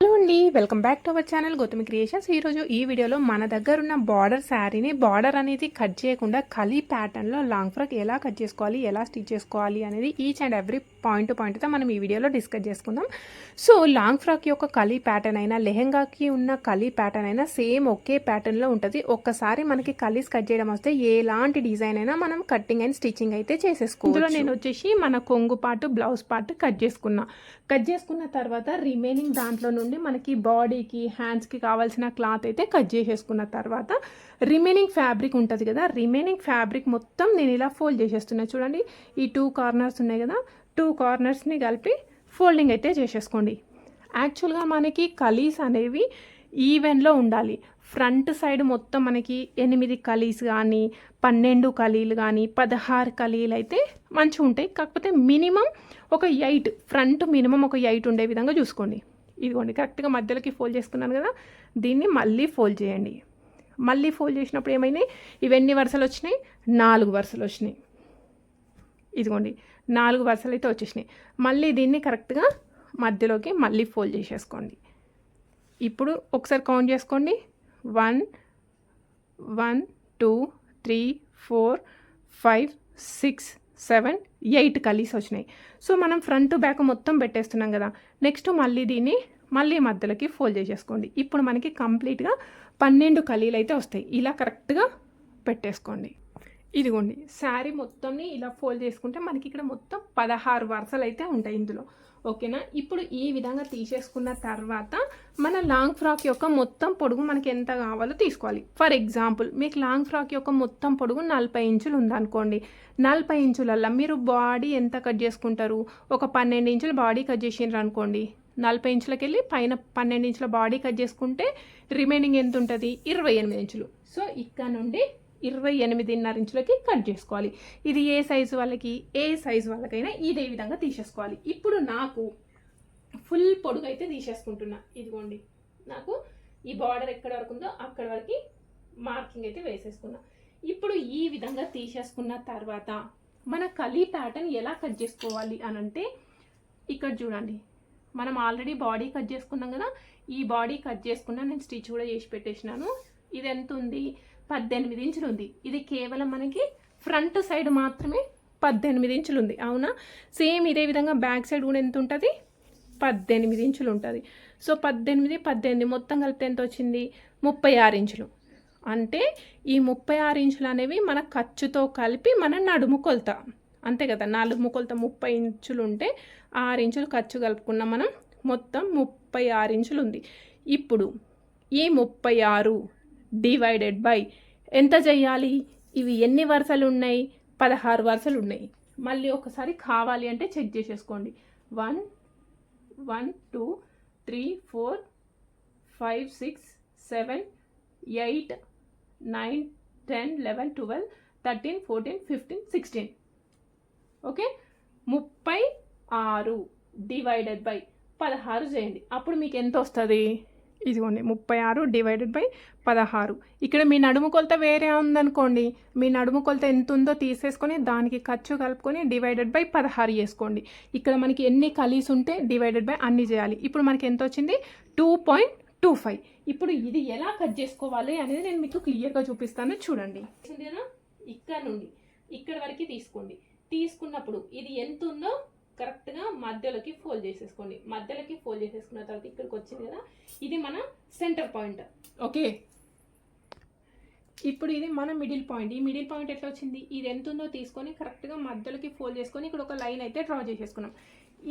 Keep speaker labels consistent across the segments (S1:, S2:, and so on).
S1: Hello అండి welcome back to our channel Gautami creations. ఈరోజు ఈ వీడియోలో మన దగ్గర ఉన్న బార్డర్ శారీని బార్డర్ అనేది కట్ చేయకుండా కలీ ప్యాటర్న్లో లాంగ్ ఫ్రాక్ ఎలా కట్ చేసుకోవాలి ఎలా స్టిచ్ చేసుకోవాలి అనేది each and every point to పాయింట్తో మనం ఈ వీడియోలో డిస్కస్ చేసుకుందాం. సో లాంగ్ ఫ్రాక్ యొక్క కలీ ప్యాటర్న్ అయినా లెహెంగాకి ఉన్న కలీ ప్యాటర్న్ అయినా సేమ్ ఒకే ప్యాటర్న్లో ఉంటుంది. ఒక్కసారి మనకి కలీస్ కట్ చేయడం వస్తే ఎలాంటి డిజైన్ అయినా మనం కట్టింగ్ అండ్ స్టిచ్చింగ్ అయితే చేసేసుకోవచ్చు. ఇందులో నేను వచ్చేసి మన కొంగు పార్ట్ బ్లౌజ్ పార్ట్ కట్ చేసుకున్నా. కట్ చేసుకున్న తర్వాత రిమైనింగ్ దాంట్లో నుండి మనకి బాడీకి హ్యాండ్స్కి కావాల్సిన క్లాత్ అయితే కట్ చేసేసుకున్న తర్వాత రిమైనింగ్ ఫ్యాబ్రిక్ ఉంటుంది కదా రిమైనింగ్ ఫ్యాబ్రిక్ మొత్తం నేను ఇలా ఫోల్డ్ చేసేస్తున్నా. చూడండి ఈ టూ కార్నర్స్ ఉన్నాయి కదా టూ కార్నర్స్ని కలిపి ఫోల్డింగ్ అయితే చేసేసుకోండి. యాక్చువల్గా మనకి కలీస్ అనేవి ఈవెన్లో ఉండాలి. ఫ్రంట్ సైడ్ మొత్తం మనకి ఎనిమిది కలీస్ కానీ పన్నెండు కలీలు కానీ పదహారు కలీలు అయితే మంచిగా ఉంటాయి. కాకపోతే మినిమం ఒక ఎయిట్ ఫ్రంట్ మినిమం ఒక ఎయిట్ ఉండే విధంగా చూసుకోండి. ఇదిగోండి కరెక్ట్గా మధ్యలోకి ఫోల్డ్ చేసుకున్నాను కదా దీన్ని మళ్ళీ ఫోల్డ్ చేయండి. మళ్ళీ ఫోల్డ్ చేసినప్పుడు ఏమైనాయి? ఇవన్నీ వరుసలు వచ్చినాయి? నాలుగు వరుసలు వచ్చినాయి. ఇదిగోండి నాలుగు వరుసలు అయితే వచ్చేసినాయి. మళ్ళీ దీన్ని కరెక్ట్గా మధ్యలోకి మళ్ళీ ఫోల్డ్ చేసేసుకోండి. ఇప్పుడు ఒకసారి కౌంట్ చేసుకోండి. One one two three four five six seven eight కలీస్ వచ్చినాయి. సో మనం ఫ్రంట్ బ్యాక్ మొత్తం పెట్టేస్తున్నాం కదా. నెక్స్ట్ మళ్ళీ దీన్ని మళ్ళీ మధ్యలోకి ఫోల్డ్ చేసేసుకోండి. ఇప్పుడు మనకి కంప్లీట్గా పన్నెండు కలీలు అయితే వస్తాయి. ఇలా కరెక్ట్గా పెట్టేసుకోండి. ఇదిగోండి శారీ మొత్తంని ఇలా ఫోల్డ్ చేసుకుంటే మనకి ఇక్కడ మొత్తం పదహారు వరుసలు అయితే ఉంటాయి ఇందులో. ఓకేనా? ఇప్పుడు ఈ విధంగా తీసేసుకున్న తర్వాత మన లాంగ్ ఫ్రాక్ యొక్క మొత్తం పొడుగు మనకి ఎంత కావాలో తీసుకోవాలి. ఫర్ ఎగ్జాంపుల్ మీకు లాంగ్ ఫ్రాక్ యొక్క మొత్తం పొడుగు నలభై ఇంచులు ఉందనుకోండి. నలభై ఇంచులల్లో మీరు బాడీ ఎంత కట్ చేసుకుంటారు? ఒక పన్నెండు ఇంచుల బాడీ కట్ చేసిండ్రు అనుకోండి. నలభై ఇంచులకి వెళ్ళి పైన పన్నెండు ఇంచుల బాడీ కట్ చేసుకుంటే రిమైనింగ్ ఎంత ఉంటుంది? ఇరవై ఎనిమిది ఇంచులు. సో ఇక్కడ నుండి ఇరవై ఎనిమిదిన్నర ఇంచులకి కట్ చేసుకోవాలి. ఇది ఏ సైజు వాళ్ళకి? ఏ సైజు వాళ్ళకైనా ఇదే విధంగా తీసేసుకోవాలి. ఇప్పుడు నాకు ఫుల్ పొడుగు అయితే తీసేసుకుంటున్నా. ఇదిగోండి. నాకు ఈ బార్డర్ ఎక్కడ వరకు ఉందో అక్కడ వరకు మార్కింగ్ అయితే వేసేసుకున్నా. ఇప్పుడు ఈ విధంగా తీసేసుకున్న తర్వాత మన కలీ ప్యాటర్న్ ఎలా కట్ చేసుకోవాలి అని అంటే ఇక్కడ చూడండి. మనం ఆల్రెడీ బాడీ కట్ చేసుకున్నాం కదా. ఈ బాడీ కట్ చేసుకున్నా నేను స్టిచ్ కూడా చేసి పెట్టేసినాను. ఇది ఎంత ఉంది? పద్దెనిమిది ఇంచులు ఉంది ఇది కేవలం మనకి ఫ్రంట్ సైడ్ మాత్రమే పద్దెనిమిది ఇంచులు ఉంది అవునా? సేమ్ ఇదే విధంగా బ్యాక్ సైడ్ కూడా ఎంత ఉంటుంది? పద్దెనిమిది ఇంచులు ఉంటుంది సో పద్దెనిమిది పద్దెనిమిది మొత్తం కలిపితే ఎంత వచ్చింది? ముప్పై ఆరు ఇంచులు. అంటే ఈ ముప్పై ఆరు ఇంచులు అనేవి మన ఖర్చుతో కలిపి మన నడుము కొలత. అంతే కదా? నాలుగు కొలత ముప్పై ఇంచులు ఉంటే ఆరు ఇంచులు ఖర్చు కలుపుకున్నాం మనం మొత్తం ముప్పై ఆరు ఇంచులు ఉంది ఇప్పుడు ఈ ముప్పై ఆరు డివైడెడ్ బై. ఎంత చెయ్యాలి? ఇవి ఎన్ని వరుసలు ఉన్నాయి పదహారు వరుసలు ఉన్నాయి మళ్ళీ ఒకసారి కావాలి అంటే చెక్ చేసేసుకోండి. One one two three four five six seven eight nine ten eleven twelve thirteen fourteen fifteen sixteen. Okay? ముప్పై ఆరు డివైడెడ్ బై పదహారు చేయండి. అప్పుడు మీకు ఎంత వస్తుంది? ఇదిగోండి ముప్పై ఆరు డివైడెడ్ బై పదహారు. ఇక్కడ మీ నడుము కొలత వేరే ఉందనుకోండి మీ నడుము కొలత ఎంత ఉందో తీసేసుకొని దానికి ఖర్చు కలుపుకొని డివైడెడ్ బై పదహారు చేసుకోండి. ఇక్కడ మనకి ఎన్ని కలిసి ఉంటే డివైడెడ్ బై అన్ని చేయాలి. ఇప్పుడు మనకి ఎంత వచ్చింది? టూ పాయింట్ టూ ఫైవ్ ఇప్పుడు ఇది ఎలా కట్ చేసుకోవాలి అనేది నేను మీకు క్లియర్గా చూపిస్తాను చూడండి. ఇక్కడ నుండి ఇక్కడ వరకు తీసుకోండి. తీసుకున్నప్పుడు ఇది ఎంత ఉందో కరెక్ట్గా మధ్యలోకి ఫోల్డ్ చేసేసుకోండి. మధ్యలోకి ఫోల్డ్ చేసేసుకున్న తర్వాత ఇక్కడికి వచ్చింది కదా ఇది మన సెంటర్ పాయింట్. ఓకే. ఇప్పుడు ఇది మన మిడిల్ పాయింట్. ఈ మిడిల్ పాయింట్ ఎట్లా వచ్చింది? ఇది ఎంత ఉందో తీసుకొని కరెక్ట్గా మధ్యలోకి ఫోల్డ్ చేసుకొని ఇక్కడ ఒక లైన్ అయితే డ్రా చేసేసుకున్నాం.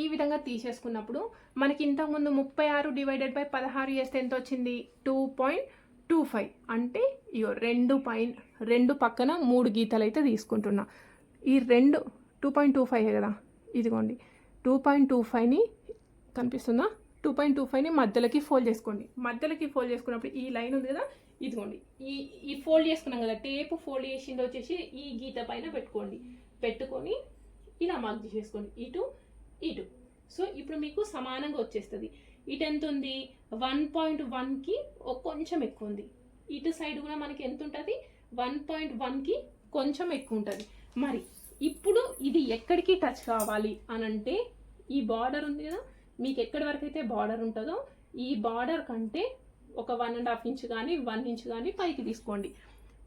S1: ఈ విధంగా తీసేసుకున్నప్పుడు మనకి ఇంతకుముందు ముప్పై ఆరు డివైడెడ్ బై పదహారు చేస్తే ఎంత వచ్చింది? Two point two five. అంటే ఇగో రెండు పాయింట్ రెండు పక్కన మూడు గీతలు అయితే తీసుకుంటున్నా. ఈ రెండు టూ పాయింట్ టూ ఫైవ్ కదా? ఇదిగోండి. టూ పాయింట్ టూ ఫైవ్ని కనిపిస్తుందా? టూ పాయింట్ టూ ఫైవ్ని మధ్యలోకి ఫోల్డ్ చేసుకోండి. మధ్యలోకి ఫోల్డ్ చేసుకున్నప్పుడు ఈ లైన్ ఉంది కదా? ఇదిగోండి. ఈ ఈ ఫోల్డ్ చేసుకున్నాం కదా టేప్ ఫోల్డ్ చేసింది వచ్చేసి ఈ గీత పైన పెట్టుకోండి. పెట్టుకొని ఇలా మార్క్ చేసేసుకోండి. ఇటు ఇటు. సో ఇప్పుడు మీకు సమానంగా వచ్చేస్తుంది. ఇటు ఎంత ఉంది? వన్ పాయింట్ వన్కి కొంచెం ఎక్కువ ఉంది. ఇటు సైడ్ కూడా మనకి ఎంత ఉంటుంది? వన్ పాయింట్ వన్కి కొంచెం ఎక్కువ ఉంటుంది. మరి ఇప్పుడు ఇది ఎక్కడికి టచ్ కావాలి అని అంటే ఈ బార్డర్ ఉంది కదా మీకు ఎక్కడి వరకు అయితే బార్డర్ ఉంటుందో ఈ బార్డర్ కంటే ఒక వన్ అండ్ హాఫ్ ఇంచ్ కానీ వన్ ఇంచ్ కానీ పైకి తీసుకోండి.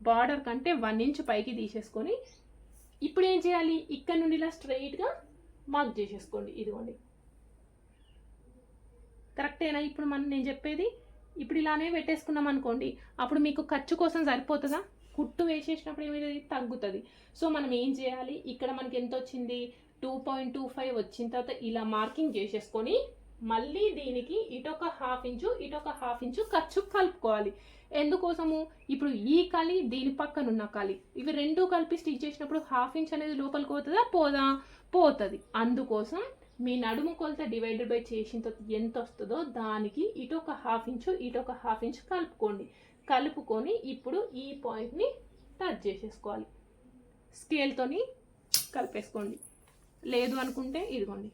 S1: బార్డర్ కంటే వన్ ఇంచ్ పైకి తీసేసుకొని ఇప్పుడు ఏం చేయాలి? ఇక్కడ నుండి ఇలా స్ట్రైట్గా మార్క్ చేసేసుకోండి. ఇదిగోండి. కరెక్టేనా ఇప్పుడు మనం నేను చెప్పేది? ఇప్పుడు ఇలానే పెట్టేసుకున్నాం అనుకోండి అప్పుడు మీకు ఖర్చు కోసం సరిపోతుందా? కుట్టు వేసేసినప్పుడు ఏమైతుంది? తగ్గుతుంది. సో మనం ఏం చేయాలి? ఇక్కడ మనకి ఎంత వచ్చింది? టూ పాయింట్ టూ ఫైవ్ వచ్చిన తర్వాత ఇలా మార్కింగ్ చేసేసుకొని మళ్ళీ దీనికి ఇటొక హాఫ్ ఇంచు ఇటొక హాఫ్ ఇంచు ఖర్చు కలుపుకోవాలి. ఎందుకోసము? ఇప్పుడు ఈ కలి దీని పక్కన ఉన్న కలి. ఇవి రెండు కలిపి స్టిచ్ చేసినప్పుడు హాఫ్ ఇంచ్ అనేది లోపలికి పోతుందా? పోదా? పోతుంది. అందుకోసం మీ నడుము కొలత డివైడెడ్ బై చేసిన తర్వాత ఎంత వస్తుందో దానికి ఇటు ఒక హాఫ్ ఇంచు ఇటు ఒక హాఫ్ ఇంచు కలుపుకోండి. కలుపుకొని ఇప్పుడు ఈ పాయింట్ని టచ్ చేసేసుకోవాలి. స్కేల్తోని కలిపేసుకోండి. లేదు అనుకుంటే ఇదిగోండి.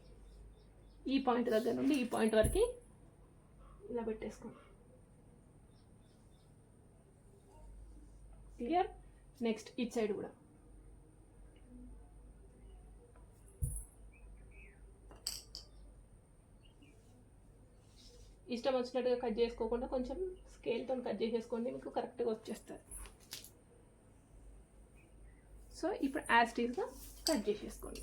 S1: ఈ పాయింట్ దగ్గర నుండి ఈ పాయింట్ వరకు ఇలా పెట్టేసుకోండి. క్లియర్ నెక్స్ట్ ఇట్ సైడ్ కూడా. ఇష్టం వచ్చినట్టుగా కట్ చేసుకోకుండా కొంచెం స్కేల్తో కట్ చేసేసుకోండి మీకు కరెక్ట్గా వచ్చేస్తుంది. సో ఇప్పుడు యాజ్ టీజ్గా కట్ చేసేసుకోండి.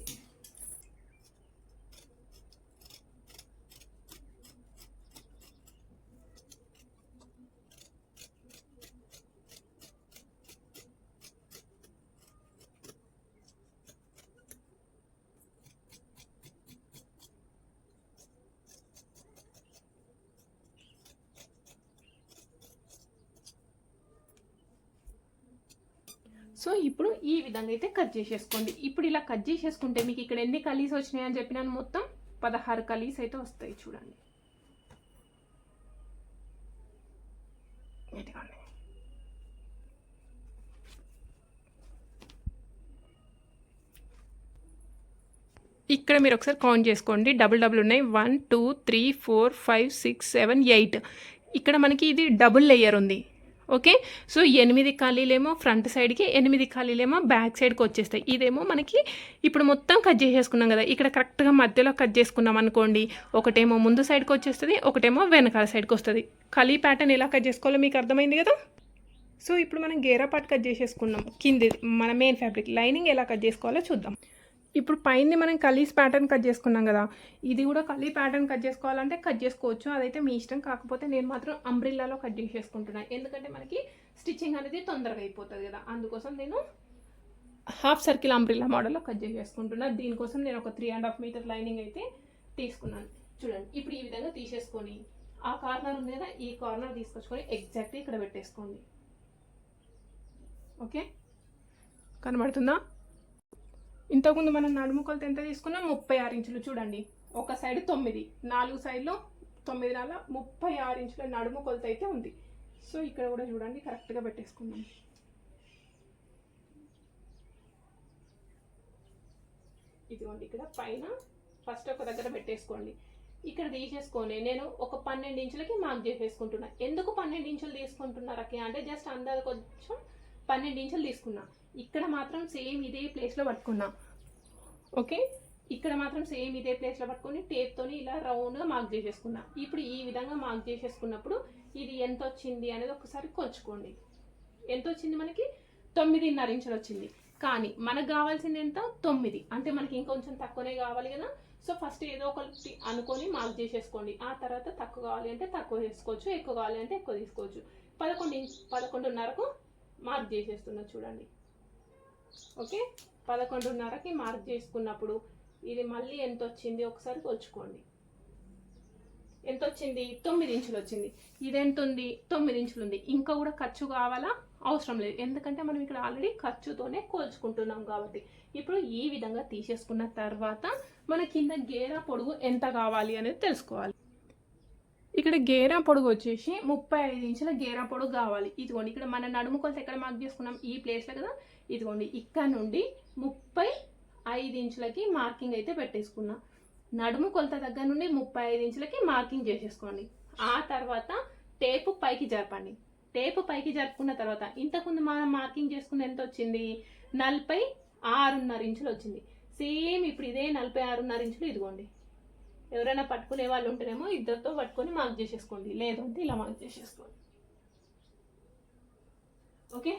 S1: సో ఇప్పుడు ఈ విధంగా అయితే కట్ చేసేసుకోండి. ఇప్పుడు ఇలా కట్ చేసేసుకుంటే మీకు ఇక్కడ ఎన్ని కలీస్ వచ్చినాయి అని చెప్పినాను మొత్తం పదహారు కలీస్ అయితే వస్తాయి చూడండి. ఇక్కడ మీరు ఒకసారి కౌంట్ చేసుకోండి. డబుల్ డబుల్ ఉన్నాయి. One two three four five six seven eight ఇక్కడ మనకి ఇది డబుల్ లేయర్ ఉంది. ఓకే? సో ఎనిమిది ఖాళీలేమో ఫ్రంట్ సైడ్కి ఎనిమిది ఖాళీలేమో బ్యాక్ సైడ్కి వచ్చేస్తాయి. ఇదేమో మనకి ఇప్పుడు మొత్తం కట్ చేసేసుకున్నాం కదా. ఇక్కడ కరెక్ట్గా మధ్యలో కట్ చేసుకున్నాం అనుకోండి. ఒకటేమో ముందు సైడ్కి వచ్చేస్తుంది ఒకటేమో వెనకాల సైడ్కి వస్తుంది. ఖాళీ ప్యాటర్న్ ఎలా కట్ చేసుకోవాలో మీకు అర్థమైంది కదా? సో ఇప్పుడు మనం గేరా పార్ట్ కట్ చేసేసుకున్నాం. కింది మన మెయిన్ ఫ్యాబ్రిక్ లైనింగ్ ఎలా కట్ చేసుకోవాలో చూద్దాం. ఇప్పుడు పైన మనం కలీస్ ప్యాటర్న్ కట్ చేసుకున్నాం కదా ఇది కూడా కలీ ప్యాటర్న్ కట్ చేసుకోవాలంటే కట్ చేసుకోవచ్చు. అదైతే మీ ఇష్టం. కాకపోతే నేను మాత్రం అంబ్రిల్లాలో కట్ చేసేసుకుంటున్నాను ఎందుకంటే మనకి స్టిచ్చింగ్ అనేది తొందరగా అయిపోతుంది కదా. అందుకోసం నేను హాఫ్ సర్కిల్ అంబ్రిల్లా మోడల్లో కట్ చేసేసుకుంటున్నా. దీనికోసం నేను ఒక three and half metre lining అయితే తీసుకున్నాను. చూడండి ఇప్పుడు ఈ విధంగా తీసేసుకొని ఆ కార్నర్ ఉంది కదా ఈ కార్నర్ తీసుకొచ్చుకొని ఎగ్జాక్ట్గా ఇక్కడ పెట్టేసుకోండి. ఓకే? కనబడుతుందా? ఇంతకుముందు మనం నడుము కొలత ఎంత తీసుకున్నాం ముప్పై ఆరు ఇంచులు చూడండి. ఒక సైడ్ తొమ్మిది నాలుగు సైడ్లో తొమ్మిది నాలుగు ముప్పై ఆరు ఇంచుల నడుము కొలత అయితే ఉంది. సో ఇక్కడ కూడా చూడండి కరెక్ట్గా పెట్టేసుకుందాం ఇదిగోండి ఇక్కడ పైన ఫస్ట్ ఒక దగ్గర పెట్టేసుకోండి. ఇక్కడ తీసేసుకొని నేను ఒక పన్నెండు ఇంచులకి మార్క్ చేసేసుకుంటున్నా. ఎందుకు పన్నెండు ఇంచులు తీసుకుంటున్నారకి అంటే జస్ట్ అందాజ కొంచెం పన్నెండు ఇంచులు తీసుకున్నా. ఇక్కడ మాత్రం సేమ్ ఇదే ప్లేస్లో పట్టుకున్నా. ఓకే? ఇక్కడ మాత్రం సేమ్ ఇదే ప్లేస్లో పట్టుకొని టేప్తోని ఇలా రౌండ్గా మార్క్ చేసేసుకున్నా. ఇప్పుడు ఈ విధంగా మార్క్ చేసేసుకున్నప్పుడు ఇది ఎంత వచ్చింది అనేది ఒకసారి కొలుచుకోండి. ఎంత వచ్చింది మనకి? తొమ్మిదిన్నర ఇంచులు వచ్చింది. కానీ మనకు కావాల్సింది ఎంత? తొమ్మిది. అంటే మనకి ఇంకొంచెం తక్కువనే కావాలి కదా? సో ఫస్ట్ ఏదో ఒకటి అనుకొని మార్క్ చేసేసుకోండి. ఆ తర్వాత తక్కువ కావాలి అంటే తక్కువ చేసుకోవచ్చు ఎక్కువ కావాలి అంటే ఎక్కువ తీసుకోవచ్చు. పదకొండు పదకొండున్నరకు మార్క్ చేసేస్తున్నా చూడండి. ఓకే? పదకొండున్నరకి మార్క్ చేసుకున్నప్పుడు ఇది మళ్ళీ ఎంత వచ్చింది ఒకసారి కొలుచుకోండి ఎంత వచ్చింది తొమ్మిది ఇంచులు వచ్చింది. ఇది ఎంత ఉంది తొమ్మిది ఇంచులు ఉంది. ఇంకా కూడా ఖర్చు కావాలా? అవసరం లేదు. ఎందుకంటే మనం ఇక్కడ ఆల్రెడీ ఖర్చుతోనే కోల్చుకుంటున్నాం కాబట్టి. ఇప్పుడు ఈ విధంగా తీసేసుకున్న తర్వాత మన కింద గేర పొడుగు ఎంత కావాలి అనేది తెలుసుకోవాలి. ఇక్కడ గేరా పొడుగు వచ్చేసి ముప్పై ఐదు ఇంచుల గేరా పొడుగు కావాలి. ఇదిగోండి ఇక్కడ మన నడుము కొలత ఎక్కడ మార్క్ చేసుకున్నాం? ఈ ప్లేస్లో కదా? ఇదిగోండి ఇక్కడ నుండి ముప్పై ఐదు ఇంచులకి మార్కింగ్ అయితే పెట్టేసుకున్నా. నడుము కొలత దగ్గర నుండి ముప్పై ఐదు ఇంచులకి మార్కింగ్ చేసేసుకోండి. ఆ తర్వాత టేపు పైకి జరపండి. టేపు పైకి జరుపుకున్న తర్వాత ఇంతకుముందు మనం మార్కింగ్ చేసుకున్న ఎంత వచ్చింది? నలభై ఆరున్నర ఇంచులు వచ్చింది. సేమ్ ఇప్పుడు ఇదే నలభై ఆరున్నర ఇంచులు ఇదిగోండి.
S2: ఎవరైనా పట్టుకునే వాళ్ళు ఉంటేనేమో ఇద్దరితో పట్టుకొని మార్క్ చేసేసుకోండి. లేదంటే ఇలా మార్క్ చేసేసుకోండి. ఓకే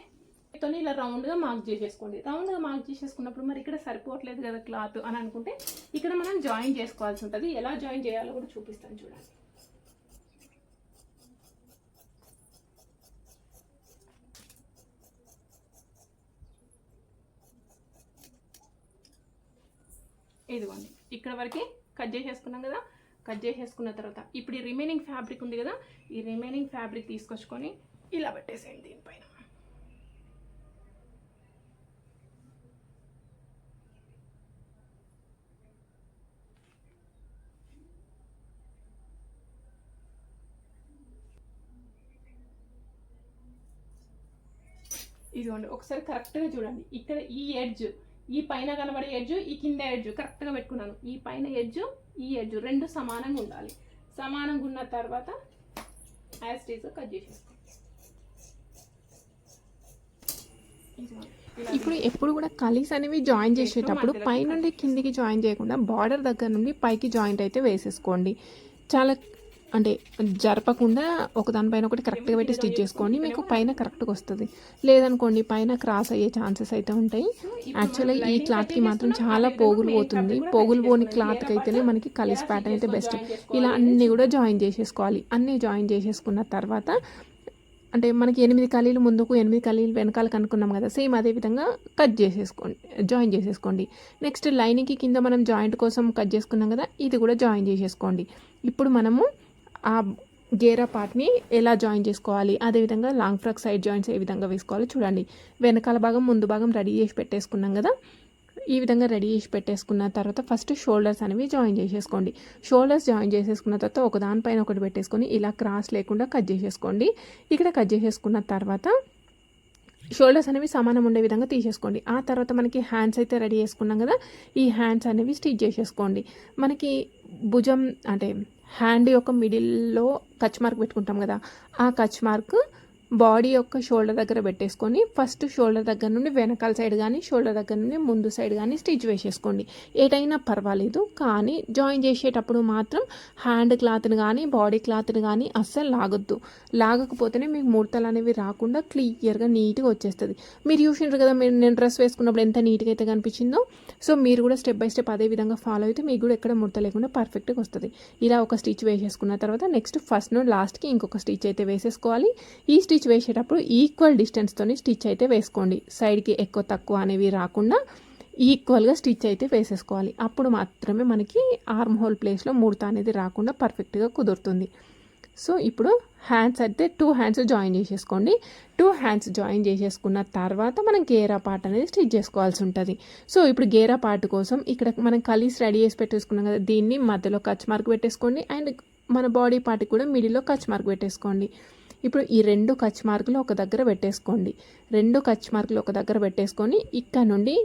S2: తోని ఇలా రౌండ్గా మార్క్ చేసేసుకోండి. రౌండ్గా మార్క్ చేసేసుకున్నప్పుడు మరి ఇక్కడ సరిపోవట్లేదు కదా క్లాత్ అని అనుకుంటే ఇక్కడ మనం జాయిన్ చేసుకోవాల్సి ఉంటుంది. ఎలా జాయిన్ చేయాలో కూడా చూపిస్తాను చూడండి. ఇదిగోండి. ఇక్కడ వరకే కట్ చేసేసుకున్నాం కదా కట్ చేసేసుకున్న తర్వాత ఇప్పుడు ఈ రిమైనింగ్ ఫ్యాబ్రిక్ ఉంది కదా ఈ రిమైనింగ్ ఫ్యాబ్రిక్ తీసుకొచ్చుకొని ఇలా పెట్టేసేయండి దీనిపైన. ఇదిగోండి ఒకసారి కరెక్ట్గా చూడండి. ఇక్కడ ఈ ఎడ్జ్ ఈ పైన కనబడే ఎడ్జ్ ఈ కింద ఎడ్జ్ కరెక్ట్గా పెట్టుకున్నాను. ఈ పైన ఎడ్జ్ ఈ ఎడ్జ్ రెండు సమానంగా ఉండాలి. సమానంగా ఉన్న తర్వాత యాజ్ టీజ్ కట్. ఇలా
S1: ఇప్పుడు ఎప్పుడు కూడా కలీస్ అనేవి జాయిన్ చేసేటప్పుడు పైనుండి కిందికి జాయిన్ చేయకుండా బార్డర్ దగ్గర నుండి పైకి జాయింట్ అయితే వేసేసుకోండి. చాలా అంటే జరపకుండా ఒకదానిపైన ఒకటి కరెక్ట్గా పెట్టి స్టిచ్ చేసుకోండి మీకు పైన కరెక్ట్గా వస్తుంది. లేదనుకోండి పైన క్రాస్ అయ్యే ఛాన్సెస్ అయితే ఉంటాయి. యాక్చువల్గా ఈ క్లాత్కి మాత్రం చాలా పోగులు పోతుంది. పోగులు పోని క్లాత్కి అయితేనే మనకి కలిసి ప్యాటర్న్ అయితే బెస్ట్ ఇలా అన్నీ కూడా జాయిన్ చేసేసుకోవాలి. అన్నీ జాయిన్ చేసేసుకున్న తర్వాత అంటే మనకి ఎనిమిది కలీలు ముందుకు ఎనిమిది కలీలు వెనకాల కనుక్కున్నాం కదా సేమ్ అదే విధంగా కట్ చేసేసుకోండి జాయిన్ చేసేసుకోండి. నెక్స్ట్ లైనింగ్కి కింద మనం జాయింట్ కోసం కట్ చేసుకున్నాం కదా ఇది కూడా జాయిన్ చేసేసుకోండి. ఇప్పుడు మనము ఆ గేరా పార్ట్ని ఎలా జాయిన్ చేసుకోవాలి? అదేవిధంగా లాంగ్ ఫ్రాక్ సైడ్ జాయింట్స్ ఏ విధంగా వేసుకోవాలి చూడండి. వెనకాల భాగం ముందు భాగం రెడీ చేసి పెట్టేసుకున్నాం కదా. ఈ విధంగా రెడీ చేసి పెట్టేసుకున్న తర్వాత ఫస్ట్ షోల్డర్స్ అనేవి జాయిన్ చేసేసుకోండి. షోల్డర్స్ జాయిన్ చేసేసుకున్న తర్వాత ఒకదానిపైన ఒకటి పెట్టేసుకొని ఇలా క్రాస్ లేకుండా కట్ చేసేసుకోండి. ఇక్కడ కట్ చేసేసుకున్న తర్వాత షోల్డర్స్ అనేవి సమానం ఉండే విధంగా తీసేసుకోండి. ఆ తర్వాత మనకి హ్యాండ్స్ అయితే రెడీ చేసుకున్నాం కదా ఈ హ్యాండ్స్ అనేవి స్టిచ్ చేసేసుకోండి. మనకి భుజం అంటే హ్యాండ్ యొక్క మిడిల్లో కచ్ మార్క్ పెట్టుకుంటాం కదా ఆ కచ్ మార్క్ బాడీ యొక్క షోల్డర్ దగ్గర పెట్టేసుకొని ఫస్ట్ షోల్డర్ దగ్గర నుండి వెనకాల సైడ్ కానీ షోల్డర్ దగ్గర నుండి ముందు సైడ్ కానీ స్టిచ్ వేసేసుకోండి. ఏటైనా పర్వాలేదు కానీ జాయిన్ చేసేటప్పుడు మాత్రం హ్యాండ్ క్లాత్ని కానీ బాడీ క్లాత్ని కానీ అస్సలు లాగొద్దు. లాగకపోతేనే మీకు ముడతలు అనేవి రాకుండా క్లియర్గా నీట్గా వచ్చేస్తుంది. మీరు చూసిండ్రు కదా మీరు నేను డ్రెస్ వేసుకున్నప్పుడు ఎంత నీట్గా అయితే కనిపించిందో సో మీరు కూడా స్టెప్ బై స్టెప్ అదే విధంగా ఫాలో అయితే మీకు కూడా ఎక్కడ ముడత లేకుండా పర్ఫెక్ట్గా వస్తుంది. ఇలా ఒక స్టిచ్ వేసేసుకున్న తర్వాత నెక్స్ట్ ఫస్ట్ నుండి లాస్ట్కి ఇంకొక స్టిచ్ అయితే వేసేసుకోవాలి. ఈ స్టిచ్ వేసేటప్పుడు ఈక్వల్ డిస్టెన్స్తోని స్టిచ్ అయితే వేసుకోండి. సైడ్కి ఎక్కువ తక్కువ అనేవి రాకుండా ఈక్వల్గా స్టిచ్ అయితే వేసేసుకోవాలి. అప్పుడు మాత్రమే మనకి ఆర్మ్ హోల్ ప్లేస్లో ముడత అనేది రాకుండా పర్ఫెక్ట్గా కుదురుతుంది. సో ఇప్పుడు హ్యాండ్స్ అయితే టూ హ్యాండ్స్ జాయిన్ చేసేసుకోండి. టూ హ్యాండ్స్ జాయిన్ చేసేసుకున్న తర్వాత మనం గేరా పార్ట్ అనేది స్టిచ్ చేసుకోవాల్సి ఉంటుంది. సో ఇప్పుడు గేరా పార్ట్ కోసం ఇక్కడ మనం కలిసి రెడీ చేసి పెట్టేసుకున్నాం కదా దీన్ని మధ్యలో కచ్ మార్క్ పెట్టేసుకోండి. అండ్ మన బాడీ పార్ట్ కూడా మిడిల్లో కచ్ మార్క్ పెట్టేసుకోండి. ఇప్పుడు ఈ రెండు కచ్ మార్కులు ఒక దగ్గర పెట్టేసుకోండి. రెండు కచ్ మార్కులు ఒక దగ్గర పెట్టేసుకొని ఇక్కడ నుండి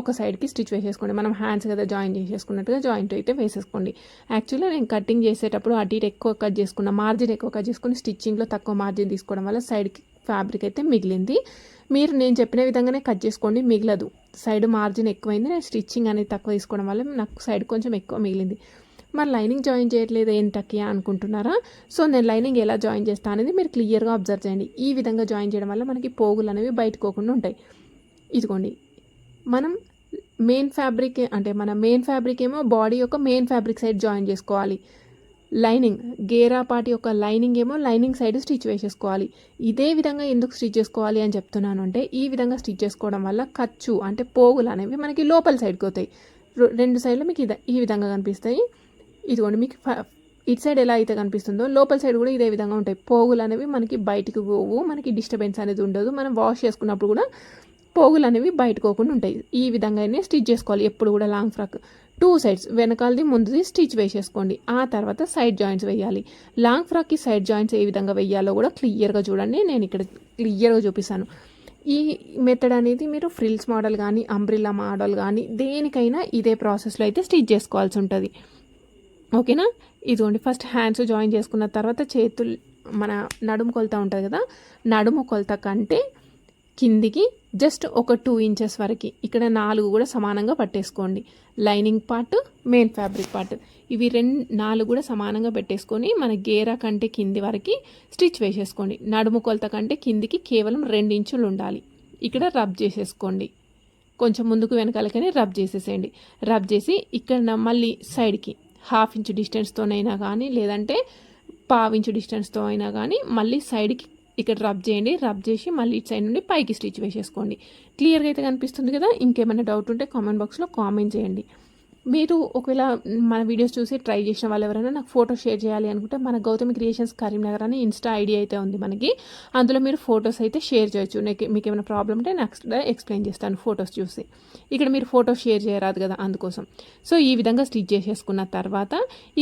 S1: ఒక సైడ్కి స్టిచ్ వేసేసుకోండి. మనం హ్యాండ్స్ కదా జాయిన్ చేసేసుకున్నట్టుగా జాయింట్ అయితే వేసేసుకోండి. యాక్చువల్లీ నేను కటింగ్ చేసేటప్పుడు అటు ఇటు ఎక్కువ కట్ చేసుకున్న మార్జిన్ ఎక్కువ కట్ చేసుకుని స్టిచ్చింగ్లో తక్కువ మార్జిన్ తీసుకోవడం వల్ల సైడ్కి ఫ్యాబ్రిక్ అయితే మిగిలింది. మీరు నేను చెప్పిన విధంగానే కట్ చేసుకోండి మిగలదు. సైడ్ మార్జిన్ ఎక్కువైంది నేను స్టిచ్చింగ్ అనేది తక్కువ తీసుకోవడం వల్ల నాకు సైడ్ కొంచెం ఎక్కువ మిగిలింది. మరి లైనింగ్ జాయిన్ చేయట్లేదు ఏంటకి అనుకుంటున్నారా? సో నేను లైనింగ్ ఎలా జాయిన్ చేస్తాను అనేది మీరు క్లియర్గా అబ్జర్వ్ చేయండి. ఈ విధంగా జాయిన్ చేయడం వల్ల మనకి పోగులు అనేవి బయటకోకుండా ఉంటాయి. ఇదిగోండి. మనం మెయిన్ ఫ్యాబ్రిక్ అంటే మన మెయిన్ ఫ్యాబ్రిక్ ఏమో బాడీ యొక్క మెయిన్ ఫ్యాబ్రిక్ సైడ్ జాయిన్ చేసుకోవాలి. లైనింగ్ గేరా పాటి యొక్క లైనింగ్ ఏమో లైనింగ్ సైడ్ స్టిచ్ వేసేసుకోవాలి. ఇదే విధంగా ఎందుకు స్టిచ్ చేసుకోవాలి అని చెప్తున్నాను అంటే ఈ విధంగా స్టిచ్ చేసుకోవడం వల్ల ఖర్చు అంటే పోగులు అనేవి మనకి లోపల సైడ్కి అవుతాయి రెండు సైడ్లు మీకు ఇద ఈ విధంగా కనిపిస్తాయి. ఇదిగోండి మీకు ఫ- ఇటు సైడ్ ఎలా అయితే కనిపిస్తుందో లోపల సైడ్ కూడా ఇదే విధంగా ఉంటాయి. పోగులు అనేవి మనకి బయటికి పోవు మనకి డిస్టర్బెన్స్ అనేది ఉండదు. మనం వాష్ చేసుకున్నప్పుడు కూడా పోగులు అనేవి బయటకు పోకుండా ఉంటాయి. ఈ విధంగానే స్టిచ్ చేసుకోవాలి. ఎప్పుడు కూడా లాంగ్ ఫ్రాక్ టూ సైడ్స్ వెనకాలది ముందుది స్టిచ్ వేసేసుకోండి. ఆ తర్వాత సైడ్ జాయింట్స్ వేయాలి. లాంగ్ ఫ్రాక్కి సైడ్ జాయింట్స్ ఏ విధంగా వేయాలో కూడా క్లియర్గా చూడండి. నేను ఇక్కడ క్లియర్గా చూపిస్తాను. ఈ మెథడ్ అనేది మీరు ఫ్రిల్స్ మోడల్ కానీ అంబ్రిల్లా మోడల్ కానీ దేనికైనా ఇదే ప్రాసెస్లో అయితే స్టిచ్ చేసుకోవాల్సి ఉంటుంది. ఓకేనా? ఇదిగోండి ఫస్ట్ హ్యాండ్స్ జాయిన్ చేసుకున్న తర్వాత చేతులు మన నడుము కొలత ఉంటుంది కదా నడుము కొలత కంటే కిందికి జస్ట్ ఒక టూ ఇంచెస్ వరకు. ఇక్కడ నాలుగు కూడా సమానంగా పట్టేసుకోండి. Lining part main fabric part ఇవి రెండు నాలుగు కూడా సమానంగా పెట్టేసుకొని మన గేరా కంటే కింది వరకు స్టిచ్ వేసేసుకోండి. నడుము కొలత కంటే కిందికి కేవలం రెండు ఇంచులు ఉండాలి. ఇక్కడ రబ్ చేసేసుకోండి. కొంచెం ముందుకు వెనకాలకని రబ్ చేసేసేయండి. రబ్ చేసి ఇక్కడ మళ్ళీ సైడ్కి హాఫ్ ఇంచ్ డిస్టెన్స్తోనైనా కానీ లేదంటే పావు ఇంచు డిస్టెన్స్తో అయినా కానీ మళ్ళీ సైడ్కి ఇక్కడ రబ్ చేయండి. రబ్ చేసి మళ్ళీ ఇటు సైడ్ నుండి పైకి స్టిచ్ వేసేసుకోండి. క్లియర్గా అయితే కనిపిస్తుంది కదా? ఇంకేమైనా డౌట్ ఉంటే కామెంట్ బాక్స్లో కామెంట్ చేయండి. మీరు ఒకవేళ మన వీడియోస్ చూసి ట్రై చేసిన వాళ్ళు ఎవరైనా నాకు ఫోటో షేర్ చేయాలి అనుకుంటే మన గౌతమి క్రియేషన్స్ కరీంనగర్ అని ఇన్స్టా ఐడి అయితే ఉంది మనకి. అందులో మీరు ఫొటోస్ అయితే షేర్ చేయొచ్చు. మీకు ఏమైనా ప్రాబ్లం ఉంటే నెక్స్ట్ ఎక్స్ప్లెయిన్ చేస్తాను ఫొటోస్ చూసి. ఇక్కడ మీరు ఫోటో షేర్ చేయరాదు కదా అందుకోసం. సో ఈ విధంగా స్టిచ్ చేసేసుకున్న తర్వాత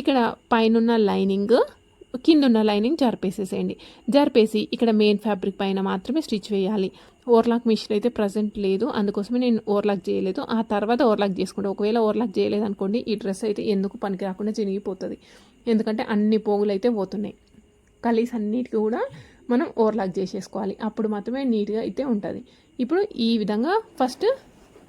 S1: ఇక్కడ పైనున్న లైనింగ్ కింద ఉన్న లైనింగ్ జరిపేసేసేయండి. జరిపేసి ఇక్కడ మెయిన్ ఫ్యాబ్రిక్ పైన మాత్రమే స్టిచ్ వేయాలి. ఓవర్లాక్ మిషన్ అయితే ప్రజెంట్ లేదు. అందుకోసమే నేను ఓవర్లాక్ చేయలేదు. ఆ తర్వాత ఓవర్లాక్ చేసుకుంటా. ఒకవేళ ఓవర్లాక్ చేయలేదు అనుకోండి ఈ డ్రెస్ అయితే ఎందుకు పనికి రాకుండా చినిగిపోతుంది. ఎందుకంటే అన్ని పోగులు అయితే పోతున్నాయి. కలీస్ అన్నిటికీ కూడా మనం ఓవర్లాక్ చేసేసుకోవాలి. అప్పుడు మాత్రమే నీట్గా అయితే ఉంటుంది. ఇప్పుడు ఈ విధంగా ఫస్ట్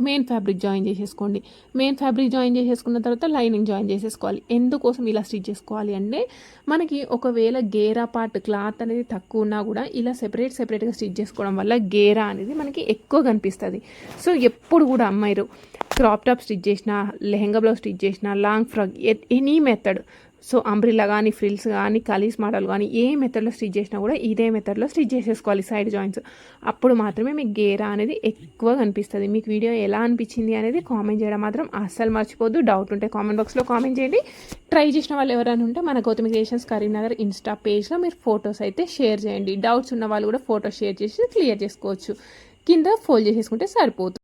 S1: మెయిన్ ఫ్యాబ్రిక్ జాయిన్ చేసేసుకోండి. మెయిన్ ఫ్యాబ్రిక్ జాయిన్ చేసేసుకున్న తర్వాత లైనింగ్ జాయిన్ చేసేసుకోవాలి. ఎందుకోసం ఇలా స్టిచ్ చేసుకోవాలి అంటే మనకి ఒకవేళ గేరా పార్ట్ క్లాత్ అనేది తక్కువ ఉన్నా కూడా ఇలా సెపరేట్ సెపరేట్గా స్టిచ్ చేసుకోవడం వల్ల గేరా అనేది మనకి ఎక్కువ కనిపిస్తుంది. సో ఎప్పుడు కూడా అమ్మాయిలు క్రాప్ టాప్ స్టిచ్ చేసిన లెహంగా బ్లౌజ్ స్టిచ్ చేసిన long frock any method so umbrella కానీ ఫ్రిల్స్ కానీ కలీస్ మోడల్ కానీ ఏ మెథడ్లో స్టిచ్ చేసినా కూడా ఇదే మెథడ్లో స్టిచ్ చేసేసుకోవాలి సైడ్ జాయింట్స్. అప్పుడు మాత్రమే మీకు గేరా అనేది ఎక్కువ కనిపిస్తుంది. మీకు వీడియో ఎలా అనిపించింది అనేది కామెంట్ చేయడం మాత్రం అస్సలు మర్చిపోద్దు డౌట్ ఉంటే కామెంట్ బాక్స్లో కామెంట్ చేయండి. ట్రై చేసిన వాళ్ళు ఎవరైనా ఉంటే మన గౌతమి క్రియేషన్స్ కరీంనగర్ ఇన్స్టా పేజ్లో మీరు ఫొటోస్ అయితే షేర్ చేయండి. డౌట్స్ ఉన్న వాళ్ళు కూడా ఫోటోస్ షేర్ చేసి క్లియర్ చేసుకోవచ్చు. కింద ఫోల్డ్ చేసేసుకుంటే సరిపోతుంది.